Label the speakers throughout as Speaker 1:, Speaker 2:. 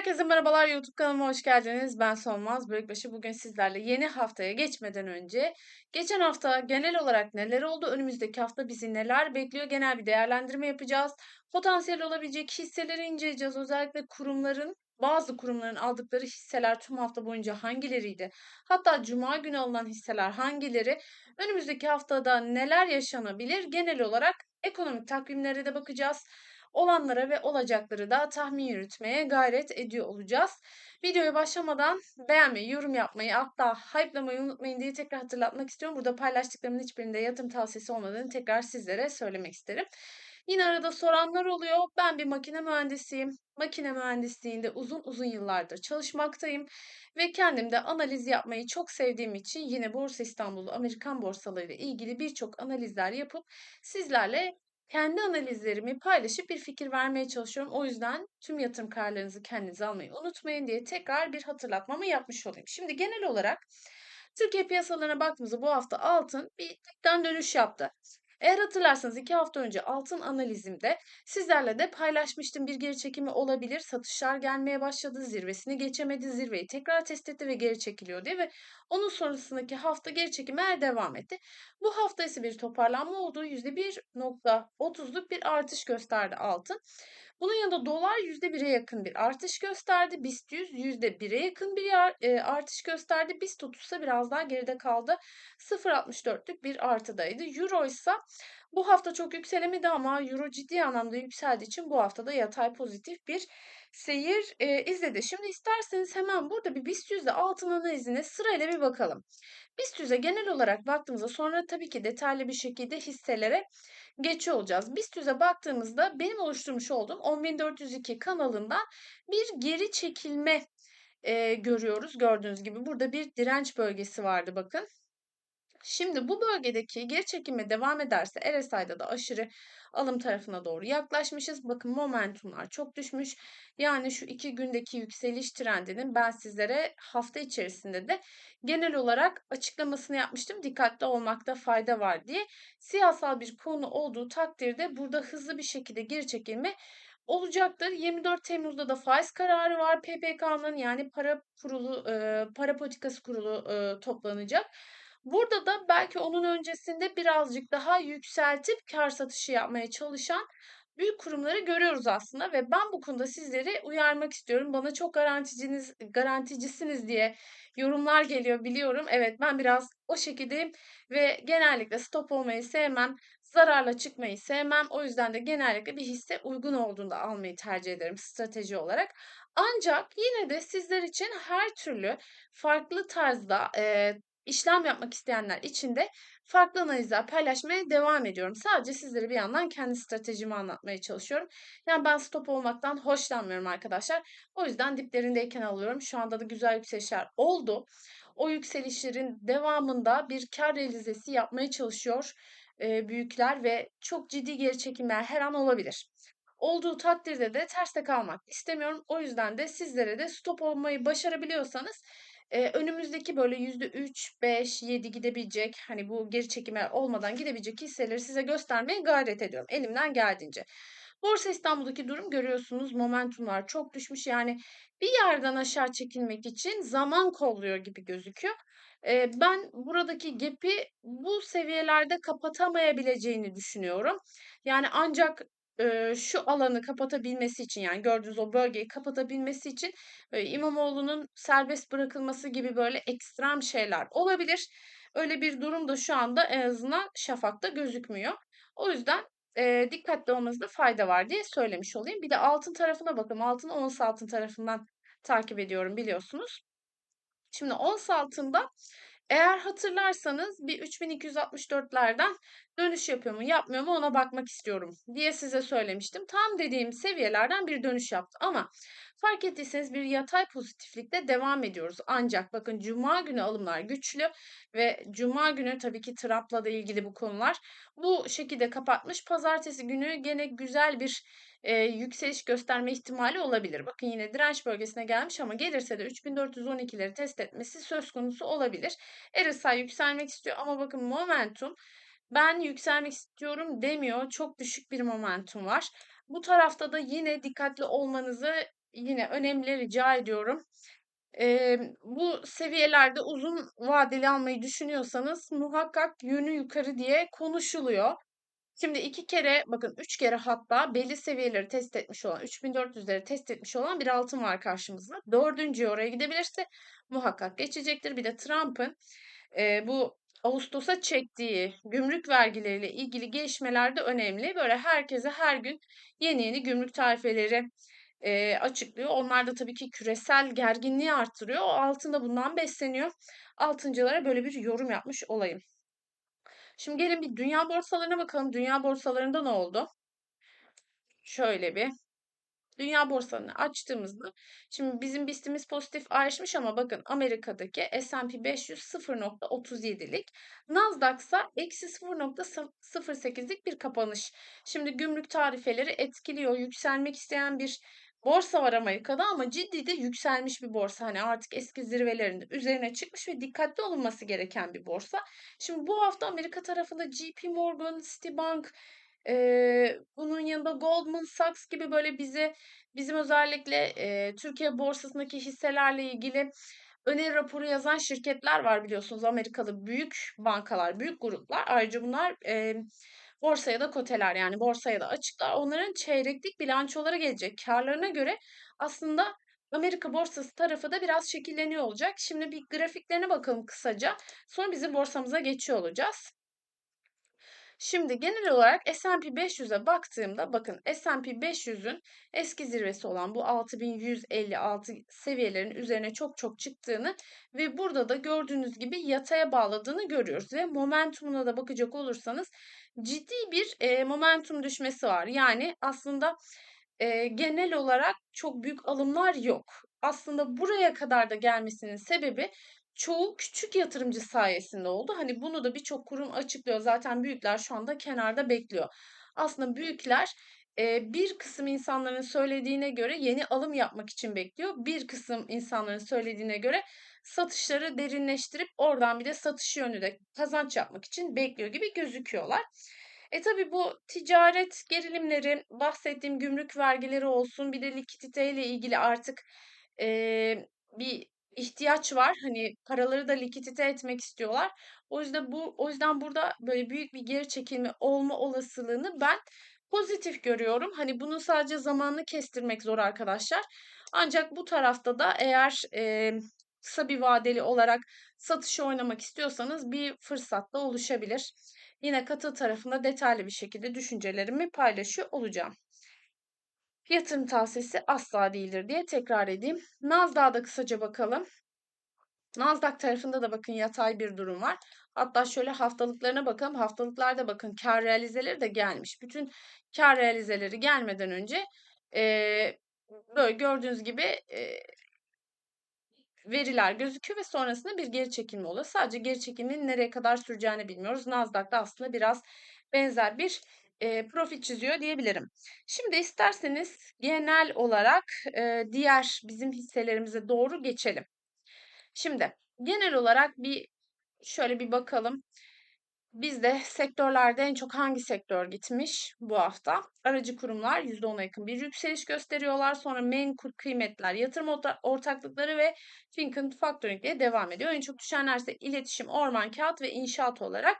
Speaker 1: Herkese merhabalar YouTube kanalıma hoş geldiniz. Ben Solmaz Bölükbaşı. Bugün sizlerle yeni haftaya geçmeden önce geçen hafta genel olarak neler oldu, önümüzdeki hafta bizi neler bekliyor genel bir değerlendirme yapacağız. Potansiyel olabilecek hisseleri inceleyeceğiz. Özellikle kurumların bazı kurumların aldıkları hisseler tüm hafta boyunca hangileriydi? Hatta cuma günü alınan hisseler hangileri? Önümüzdeki haftada neler yaşanabilir? Genel olarak ekonomik takvimlere de bakacağız olanlara ve olacakları da tahmin yürütmeye gayret ediyor olacağız. Videoya başlamadan beğenmeyi, yorum yapmayı, hatta hype'lamayı unutmayın diye tekrar hatırlatmak istiyorum. Burada paylaştıklarımın hiçbirinde yatırım tavsiyesi olmadığını tekrar sizlere söylemek isterim. Yine arada soranlar oluyor. Ben bir makine mühendisiyim. Makine mühendisliğinde uzun uzun yıllardır çalışmaktayım ve kendim de analiz yapmayı çok sevdiğim için yine Borsa İstanbul, Amerikan borsaları ile ilgili birçok analizler yapıp sizlerle kendi analizlerimi paylaşıp bir fikir vermeye çalışıyorum. O yüzden tüm yatırım kararlarınızı kendinize almayı unutmayın diye tekrar bir hatırlatmamı yapmış olayım. Şimdi genel olarak Türkiye piyasalarına baktığımızda bu hafta altın bir dipten dönüş yaptı. Eğer hatırlarsanız iki hafta önce altın analizimde sizlerle de paylaşmıştım. Bir geri çekimi olabilir. Satışlar gelmeye başladı. Zirvesini geçemedi. Zirveyi tekrar test etti ve geri çekiliyor diye ve onun sonrasındaki hafta geri çekime devam etti. Bu hafta ise bir toparlanma olduğu %1.30'luk bir artış gösterdi altın. Bunun yanında dolar %1'e yakın bir artış gösterdi. BIST 100 %1'e yakın bir e, artış gösterdi. BIST 30 ise biraz daha geride kaldı. 0.64'lük bir artıdaydı. Euro ise bu hafta çok yükselemedi ama Euro ciddi anlamda yükseldiği için bu hafta da yatay pozitif bir seyir e, izledi. Şimdi isterseniz hemen burada bir BIST 100'de altın analizine sırayla bir bakalım. BIST 100'e genel olarak baktığımızda sonra tabii ki detaylı bir şekilde hisselere geçiyor olacağız. BIST 100'e baktığımızda benim oluşturmuş olduğum 10.402 kanalından bir geri çekilme e, görüyoruz. Gördüğünüz gibi burada bir direnç bölgesi vardı bakın. Şimdi bu bölgedeki geri çekilme devam ederse RSI'da da aşırı alım tarafına doğru yaklaşmışız. Bakın momentumlar çok düşmüş. Yani şu iki gündeki yükseliş trendinin ben sizlere hafta içerisinde de genel olarak açıklamasını yapmıştım. Dikkatli olmakta fayda var diye. Siyasal bir konu olduğu takdirde burada hızlı bir şekilde geri çekilme olacaktır. 24 Temmuz'da da faiz kararı var. PPK'nın yani para kurulu, e, para politikası kurulu e, toplanacak. Burada da belki onun öncesinde birazcık daha yükseltip kar satışı yapmaya çalışan büyük kurumları görüyoruz aslında ve ben bu konuda sizleri uyarmak istiyorum. Bana çok garanticiniz, garanticisiniz diye yorumlar geliyor biliyorum. Evet ben biraz o şekildeyim ve genellikle stop olmayı sevmem. Zararla çıkmayı sevmem. O yüzden de genellikle bir hisse uygun olduğunda almayı tercih ederim strateji olarak. Ancak yine de sizler için her türlü farklı tarzda e, işlem yapmak isteyenler için de farklı analizler paylaşmaya devam ediyorum. Sadece sizlere bir yandan kendi stratejimi anlatmaya çalışıyorum. Yani ben stop olmaktan hoşlanmıyorum arkadaşlar. O yüzden diplerindeyken alıyorum. Şu anda da güzel yükselişler oldu. O yükselişlerin devamında bir kar realizesi yapmaya çalışıyor e, büyükler ve çok ciddi geri çekimler her an olabilir. Olduğu takdirde de terste kalmak istemiyorum. O yüzden de sizlere de stop olmayı başarabiliyorsanız Eee, önümüzdeki böyle %3, 5, 7 gidebilecek, hani, bu geri çekime olmadan gidebilecek hisseleri size göstermeye gayret ediyorum elimden geldiğince. Borsa İstanbul'daki durum görüyorsunuz momentumlar çok düşmüş. Yani bir yerden aşağı çekilmek için zaman kolluyor gibi gözüküyor. Eee, ben buradaki gap'i bu seviyelerde kapatamayabileceğini düşünüyorum. Yani ancak Şu alanı kapatabilmesi için yani gördüğünüz o bölgeyi kapatabilmesi için İmamoğlu'nun serbest bırakılması gibi böyle ekstrem şeyler olabilir. Öyle bir durum da şu anda en azından şafakta gözükmüyor. O yüzden eee, dikkatli olmanızda fayda var diye söylemiş olayım. Bir de altın tarafına bakalım. Altın ons altın tarafından takip ediyorum biliyorsunuz. Şimdi ons altında eğer hatırlarsanız bir 3264'lerden dönüş yapıyor mu yapmıyor mu ona bakmak istiyorum diye size söylemiştim. Tam dediğim seviyelerden bir dönüş yaptı ama fark ettiyseniz bir yatay pozitiflikte devam ediyoruz. Ancak bakın cuma günü alımlar güçlü ve cuma günü tabii ki Trump'la da ilgili bu konular bu şekilde kapatmış. Pazartesi günü gene güzel bir e, yükseliş gösterme ihtimali olabilir. Bakın yine direnç bölgesine gelmiş ama gelirse de 3412'leri test etmesi söz konusu olabilir. RSI yükselmek istiyor ama bakın momentum ben yükselmek istiyorum demiyor. Çok düşük bir momentum var. Bu tarafta da yine dikkatli olmanızı yine önemli rica ediyorum. Emm, bu seviyelerde uzun vadeli almayı düşünüyorsanız muhakkak yönü yukarı diye konuşuluyor. Şimdi 2 kere, bakın 3 kere hatta belli seviyeleri test etmiş olan, 3.400'leri test etmiş olan bir altın var karşımızda. 4'üncüye oraya gidebilirse muhakkak geçecektir. Bir de Trump'ın, eee, bu ağustosa çektiği gümrük vergileriyle ilgili gelişmeler de önemli. Böyle herkese her gün yeni yeni gümrük tarifeleri, eee, açıklıyor. Onlar da tabii ki küresel gerginliği arttırıyor. O altın da bundan besleniyor. Altıncılara böyle bir yorum yapmış olayım. Şimdi gelin bir dünya borsalarına bakalım. Dünya borsalarında ne oldu? Şöyle bir dünya borsalarını açtığımızda şimdi bizim BIST'imiz pozitif ayrışmış ama bakın Amerika'daki S&P 500 0.37'lik Nasdaq ise eksi 0.08'lik bir kapanış. Şimdi gümrük tarifeleri etkiliyor. Yükselmek isteyen bir borsa var Amerika'da ama ciddi de yükselmiş bir borsa. Hani artık eski zirvelerinde üzerine çıkmış ve dikkatli olunması gereken bir borsa. Şimdi bu hafta Amerika tarafında JP Morgan, Citibank, eee, bunun yanında Goldman Sachs gibi böyle bize bizim özellikle eee, Türkiye borsasındaki hisselerle ilgili öneri raporu yazan şirketler var biliyorsunuz. Amerikalı büyük bankalar, büyük gruplar. Ayrıca bunlar eee borsaya da koteler yani borsaya da açıklar. Onların çeyreklik bilançoları gelecek. Karlarına göre aslında Amerika borsası tarafı da biraz şekilleniyor olacak. Şimdi bir grafiklerine bakalım kısaca. Sonra bizim borsamıza geçiyor olacağız. Şimdi genel olarak S&P 500'e baktığımda bakın S&P 500'ün eski zirvesi olan bu 6156 seviyelerin üzerine çok çok çıktığını ve burada da gördüğünüz gibi yataya bağladığını görüyoruz ve momentumuna da bakacak olursanız ciddi bir e, momentum düşmesi var. Yani aslında e, genel olarak çok büyük alımlar yok. Aslında buraya kadar da gelmesinin sebebi çoğu küçük yatırımcı sayesinde oldu. Hani bunu da birçok kurum açıklıyor. Zaten büyükler şu anda kenarda bekliyor. Aslında büyükler bir kısım insanların söylediğine göre yeni alım yapmak için bekliyor. Bir kısım insanların söylediğine göre satışları derinleştirip oradan bir de satış yönü de kazanç yapmak için bekliyor gibi gözüküyorlar. E tabi bu ticaret gerilimleri, bahsettiğim gümrük vergileri olsun, bir de likiditeyle ilgili artık e, bir ihtiyaç var. Hani paraları da likidite etmek istiyorlar. O yüzden bu o yüzden burada böyle büyük bir geri çekilme olma olasılığını ben pozitif görüyorum. Hani bunu sadece zamanını kestirmek zor arkadaşlar. Ancak bu tarafta da eğer e, kısa bir vadeli olarak satışı oynamak istiyorsanız bir fırsat da oluşabilir. Yine katıl tarafında detaylı bir şekilde düşüncelerimi paylaşıyor olacağım. Yatırım tavsiyesi asla değildir diye tekrar edeyim. Nasdaq'a da kısaca bakalım. Nasdaq tarafında da bakın yatay bir durum var. Hatta şöyle haftalıklarına bakalım. Haftalıklarda bakın kar realizeleri de gelmiş. Bütün kar realizeleri gelmeden önce e, böyle gördüğünüz gibi e, veriler gözüküyor ve sonrasında bir geri çekilme oluyor. Sadece geri çekilmenin nereye kadar süreceğini bilmiyoruz. Nasdaq'da aslında biraz benzer bir e, profil çiziyor diyebilirim. Şimdi isterseniz genel olarak e, diğer bizim hisselerimize doğru geçelim. Şimdi genel olarak bir şöyle bir bakalım. Bizde sektörlerde en çok hangi sektör gitmiş bu hafta? Aracı kurumlar %10'a yakın bir yükseliş gösteriyorlar. Sonra menkul kıymetler, yatırım ortaklıkları ve Fincan Factoring ile devam ediyor. En çok düşenler ise iletişim, orman, kağıt ve inşaat olarak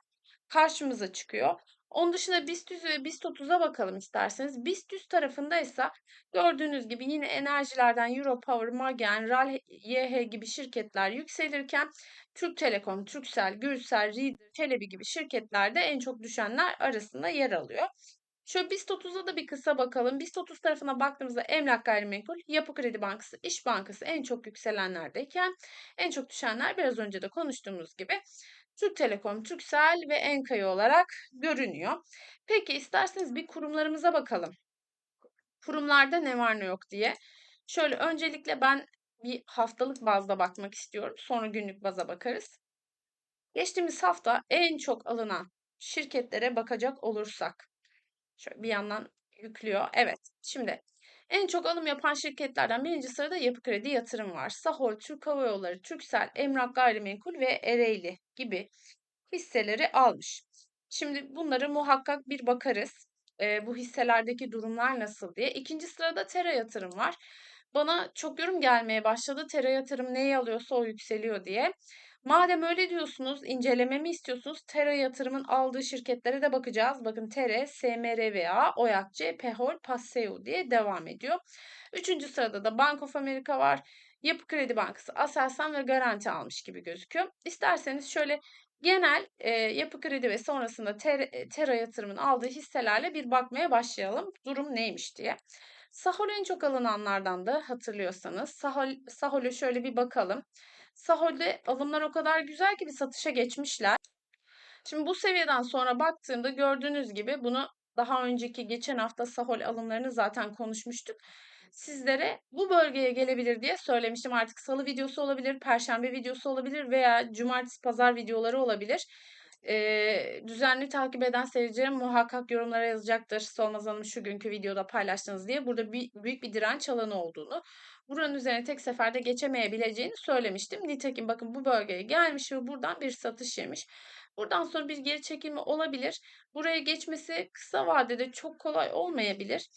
Speaker 1: karşımıza çıkıyor. Onun dışında BIST 100 ve BIST 30'a bakalım isterseniz. BIST 100 tarafında ise gördüğünüz gibi yine enerjilerden Europower, Magen, RAL, YH gibi şirketler yükselirken Türk Telekom, Turkcell, Gürcell, Reader, Telebi gibi şirketlerde en çok düşenler arasında yer alıyor. Şöyle BIST 30'a da bir kısa bakalım. BIST 30 tarafına baktığımızda Emlak Gayrimenkul, Yapı Kredi Bankası, İş Bankası en çok yükselenlerdeyken en çok düşenler biraz önce de konuştuğumuz gibi Türk Telekom, Turkcell ve Enkaya olarak görünüyor. Peki isterseniz bir kurumlarımıza bakalım. Kurumlarda ne var ne yok diye. Şöyle öncelikle ben bir haftalık bazda bakmak istiyorum. Sonra günlük baza bakarız. Geçtiğimiz hafta en çok alınan şirketlere bakacak olursak. Şöyle bir yandan yüklüyor. Evet. Şimdi en çok alım yapan şirketlerden birinci sırada Yapı Kredi Yatırım var. Sahol, Türk Hava Yolları, Türksel, Emlak Gayrimenkul ve Ereğli gibi hisseleri almış. Şimdi bunları muhakkak bir bakarız. E, bu hisselerdeki durumlar nasıl diye. İkinci sırada Tera Yatırım var. bana çok yorum gelmeye başladı. Tera yatırım neyi alıyorsa o yükseliyor diye. Madem öyle diyorsunuz, incelememi istiyorsunuz. Tera yatırımın aldığı şirketlere de bakacağız. Bakın Tere, SMRVA, Oyakçe, Pehol, Passeo diye devam ediyor. Üçüncü sırada da Bank of America var. Yapı Kredi Bankası, Aselsan ve Garanti almış gibi gözüküyor. İsterseniz şöyle genel e, Yapı Kredi ve sonrasında Tera, Tera yatırımın aldığı hisselerle bir bakmaya başlayalım. Durum neymiş diye. Sahol en çok alınanlardan da hatırlıyorsanız. Sahol, Sahol'e şöyle bir bakalım. Sahol'de alımlar o kadar güzel ki bir satışa geçmişler. Şimdi bu seviyeden sonra baktığımda gördüğünüz gibi bunu daha önceki geçen hafta Sahol alımlarını zaten konuşmuştuk. Sizlere bu bölgeye gelebilir diye söylemiştim. Artık salı videosu olabilir, perşembe videosu olabilir veya cumartesi pazar videoları olabilir. Ee, düzenli takip eden seyircilerim muhakkak yorumlara yazacaktır. Solmaz Hanım şu günkü videoda paylaştınız diye. Burada bir, büyük bir direnç alanı olduğunu, buranın üzerine tek seferde geçemeyebileceğini söylemiştim. Nitekim bakın bu bölgeye gelmiş ve buradan bir satış yemiş. Buradan sonra bir geri çekilme olabilir. Buraya geçmesi kısa vadede çok kolay olmayabilir.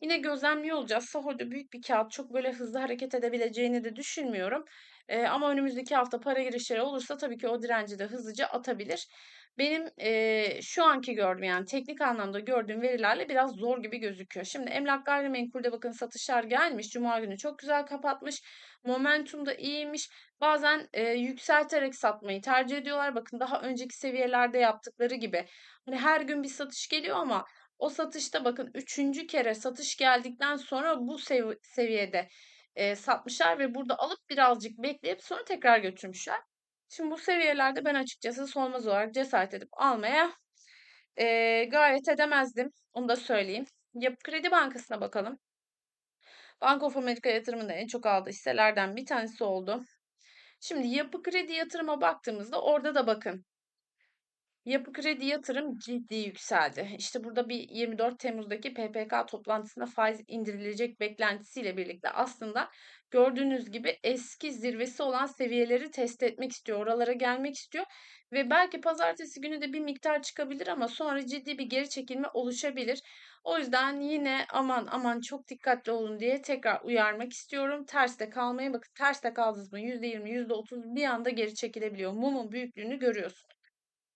Speaker 1: Yine gözlemliyor olacağız. Sahurda büyük bir kağıt çok böyle hızlı hareket edebileceğini de düşünmüyorum. Ee, ama önümüzdeki hafta para girişleri olursa tabii ki o direnci de hızlıca atabilir. Benim e, şu anki gördüğüm yani teknik anlamda gördüğüm verilerle biraz zor gibi gözüküyor. Şimdi emlak gayrimenkulde bakın satışlar gelmiş. Cuma günü çok güzel kapatmış. Momentum da iyiymiş. Bazen e, yükselterek satmayı tercih ediyorlar. Bakın daha önceki seviyelerde yaptıkları gibi. Hani her gün bir satış geliyor ama o satışta bakın üçüncü kere satış geldikten sonra bu sev seviyede e, satmışlar ve burada alıp birazcık bekleyip sonra tekrar götürmüşler. Şimdi bu seviyelerde ben açıkçası solmaz olarak cesaret edip almaya e, gayet edemezdim. Onu da söyleyeyim. Yapı Kredi Bankası'na bakalım. Bank of America yatırımında en çok aldığı hisselerden bir tanesi oldu. Şimdi yapı kredi yatırıma baktığımızda orada da bakın Yapı Kredi yatırım ciddi yükseldi. İşte burada bir 24 Temmuz'daki PPK toplantısında faiz indirilecek beklentisiyle birlikte aslında gördüğünüz gibi eski zirvesi olan seviyeleri test etmek istiyor. Oralara gelmek istiyor ve belki pazartesi günü de bir miktar çıkabilir ama sonra ciddi bir geri çekilme oluşabilir. O yüzden yine aman aman çok dikkatli olun diye tekrar uyarmak istiyorum. Terste kalmaya bakın. Terste kaldınız mı %20, %30 bir anda geri çekilebiliyor. Mumun büyüklüğünü görüyorsunuz.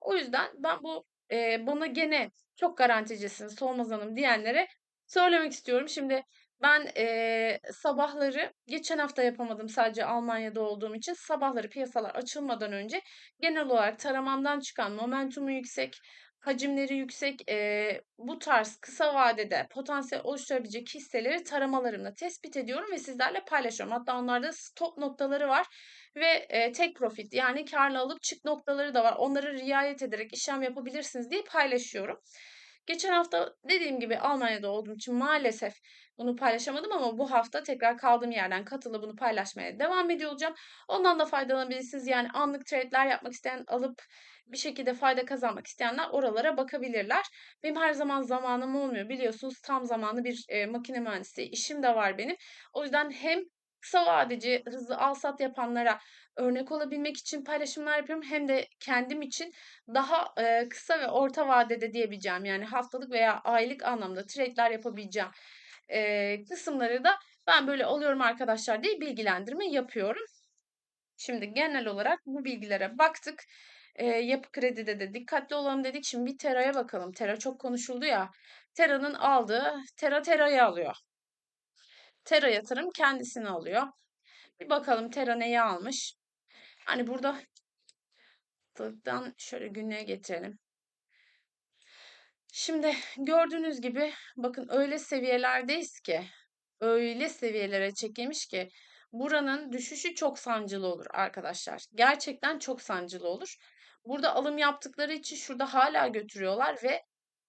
Speaker 1: O yüzden ben bu e, bana gene çok garanticisiniz Solmaz Hanım diyenlere söylemek istiyorum. Şimdi ben e, sabahları geçen hafta yapamadım sadece Almanya'da olduğum için sabahları piyasalar açılmadan önce genel olarak taramamdan çıkan momentumu yüksek, hacimleri yüksek e, bu tarz kısa vadede potansiyel oluşturabilecek hisseleri taramalarımla tespit ediyorum ve sizlerle paylaşıyorum. Hatta onlarda stop noktaları var ve e, tek profit yani karlı alıp çık noktaları da var. Onları riayet ederek işlem yapabilirsiniz diye paylaşıyorum. Geçen hafta dediğim gibi Almanya'da olduğum için maalesef bunu paylaşamadım ama bu hafta tekrar kaldığım yerden katılıp bunu paylaşmaya devam ediyor olacağım. Ondan da faydalanabilirsiniz. Yani anlık trade'ler yapmak isteyen alıp bir şekilde fayda kazanmak isteyenler oralara bakabilirler. Benim her zaman zamanım olmuyor. Biliyorsunuz tam zamanlı bir e, makine mühendisi işim de var benim. O yüzden hem kısa vadeci hızlı al sat yapanlara örnek olabilmek için paylaşımlar yapıyorum. Hem de kendim için daha e, kısa ve orta vadede diyebileceğim yani haftalık veya aylık anlamda trade'ler yapabileceğim e, kısımları da ben böyle alıyorum arkadaşlar diye bilgilendirme yapıyorum. Şimdi genel olarak bu bilgilere baktık. E, yapı kredide de dikkatli olalım dedik. Şimdi bir Tera'ya bakalım. Tera çok konuşuldu ya. Tera'nın aldığı Tera Tera'yı alıyor. Tera yatırım kendisini alıyor. Bir bakalım Tera neyi almış. Hani burada şöyle günlüğe getirelim. Şimdi gördüğünüz gibi bakın öyle seviyelerdeyiz ki öyle seviyelere çekilmiş ki buranın düşüşü çok sancılı olur arkadaşlar. Gerçekten çok sancılı olur. Burada alım yaptıkları için şurada hala götürüyorlar ve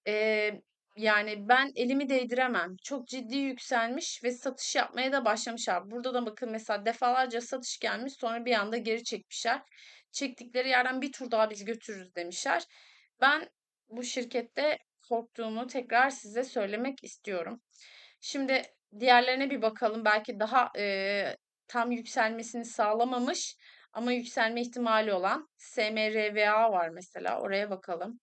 Speaker 1: e, yani ben elimi değdiremem. Çok ciddi yükselmiş ve satış yapmaya da başlamışlar. Burada da bakın mesela defalarca satış gelmiş sonra bir anda geri çekmişler. Çektikleri yerden bir tur daha biz götürürüz demişler. Ben bu şirkette korktuğumu tekrar size söylemek istiyorum. Şimdi diğerlerine bir bakalım. Belki daha e, tam yükselmesini sağlamamış ama yükselme ihtimali olan SMRVA var mesela. Oraya bakalım.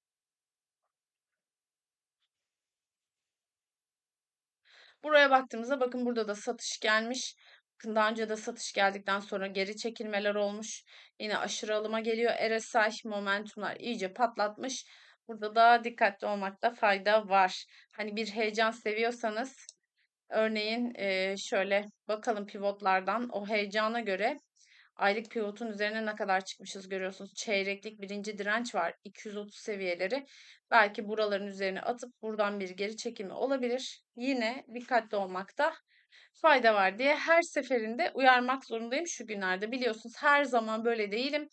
Speaker 1: Buraya baktığımızda bakın burada da satış gelmiş. Bakın daha önce de satış geldikten sonra geri çekilmeler olmuş. Yine aşırı alıma geliyor. RSI momentumlar iyice patlatmış. Burada da dikkatli olmakta fayda var. Hani bir heyecan seviyorsanız örneğin şöyle bakalım pivotlardan o heyecana göre aylık pivotun üzerine ne kadar çıkmışız görüyorsunuz. Çeyreklik birinci direnç var 230 seviyeleri. Belki buraların üzerine atıp buradan bir geri çekilme olabilir. Yine dikkatli olmakta fayda var diye her seferinde uyarmak zorundayım şu günlerde. Biliyorsunuz her zaman böyle değilim.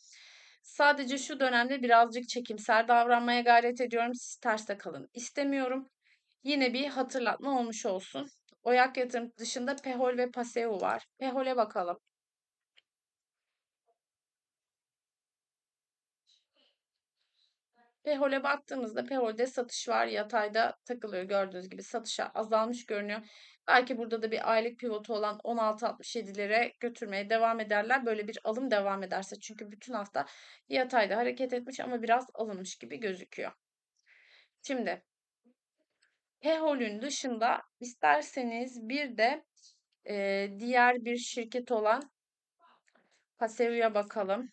Speaker 1: Sadece şu dönemde birazcık çekimsel davranmaya gayret ediyorum. Siz terste kalın istemiyorum. Yine bir hatırlatma olmuş olsun. Oyak yatırım dışında Pehol ve Paseo var. Pehol'e bakalım. Pehol'e baktığımızda Pehol'de satış var. Yatayda takılıyor gördüğünüz gibi satışa azalmış görünüyor. Belki burada da bir aylık pivotu olan 16.67'lere götürmeye devam ederler. Böyle bir alım devam ederse. Çünkü bütün hafta yatayda hareket etmiş ama biraz alınmış gibi gözüküyor. Şimdi Pehol'ün dışında isterseniz bir de e, diğer bir şirket olan Paseo'ya bakalım.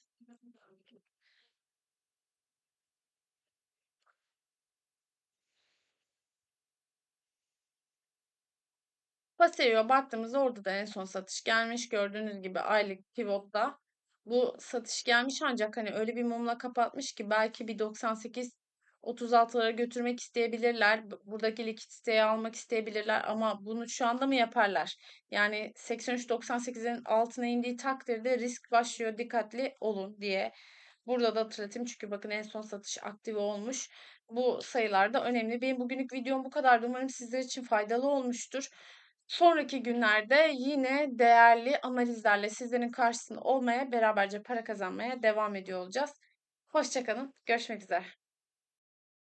Speaker 1: Paseo'ya baktığımızda orada da en son satış gelmiş. Gördüğünüz gibi aylık pivotta bu satış gelmiş ancak hani öyle bir mumla kapatmış ki belki bir 98 36'lara götürmek isteyebilirler. Buradaki likiditeyi almak isteyebilirler ama bunu şu anda mı yaparlar? Yani 83-98'in altına indiği takdirde risk başlıyor. Dikkatli olun diye. Burada da hatırlatayım çünkü bakın en son satış aktive olmuş. Bu sayılar da önemli. Benim bugünlük videom bu kadar. Umarım sizler için faydalı olmuştur. Sonraki günlerde yine değerli analizlerle sizlerin karşısında olmaya, beraberce para kazanmaya devam ediyor olacağız. Hoşça kalın. Görüşmek üzere.